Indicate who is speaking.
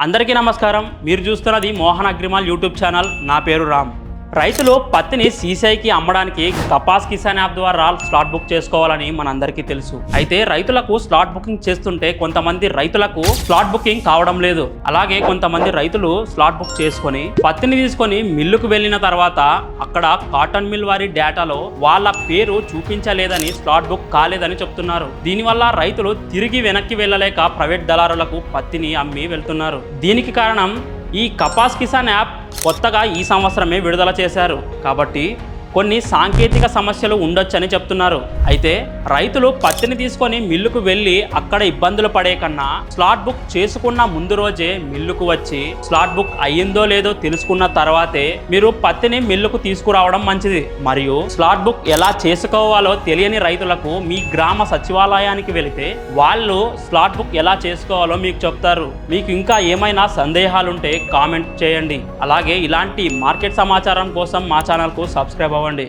Speaker 1: అందరికీ నమస్కారం. మీరు చూస్తున్నది మోహన్ అగ్రిమాల్ యూట్యూబ్ ఛానల్. నా పేరు రామ్. రైతులు పత్తిని సీసీఐకి అమ్మడానికి కపాస్ కిసాన్ యాప్ ద్వారా స్లాట్ బుక్ చేసుకోవాలని మనందరికీ తెలుసు. అయితే రైతులకు స్లాట్ బుకింగ్ చేస్తుంటే కొంతమంది రైతులకు స్లాట్ బుకింగ్ కావడం లేదు. అలాగే కొంతమంది రైతులు స్లాట్ బుక్ చేసుకొని పత్తిని తీసుకొని మిల్లుకు వెళ్ళిన తర్వాత అక్కడ కాటన్ మిల్ వారి డేటాలో వాళ్ళ పేరు చూపించలేదని స్లాట్ బుక్ కాలేదని చెప్తున్నారు. దీనివల్ల రైతులు తిరిగి వెనక్కి వెళ్ళలేక ప్రైవేట్ దళారులకు పత్తిని అమ్మి వెళ్తున్నారు. దీనికి కారణం ఈ కపాస్ కిసాన్ యాప్ కొత్తగా ఈ సంవత్సరమే విడుదల చేశారు. కాబట్టి కొన్ని సాంకేతిక సమస్యలు ఉండొచ్చని చెప్తున్నారు. అయితే రైతులు పత్తిని తీసుకొని మిల్లుకు వెళ్ళి అక్కడ ఇబ్బందులు పడే కన్నా స్లాట్ బుక్ చేసుకున్న ముందు రోజే మిల్లుకు వచ్చి స్లాట్ బుక్ అయ్యిందో లేదో తెలుసుకున్న తర్వాతే మీరు పత్తిని మిల్లుకు తీసుకురావడం మంచిది. మరియు స్లాట్ బుక్ ఎలా చేసుకోవాలో తెలియని రైతులకు మీ గ్రామ సచివాలయానికి వెళితే వాళ్ళు స్లాట్ బుక్ ఎలా చేసుకోవాలో మీకు చెప్తారు. మీకు ఇంకా ఏమైనా సందేహాలుంటే కామెంట్ చేయండి. అలాగే ఇలాంటి మార్కెట్ సమాచారం కోసం మా ఛానల్కు సబ్స్క్రైబ్ బాగుండి.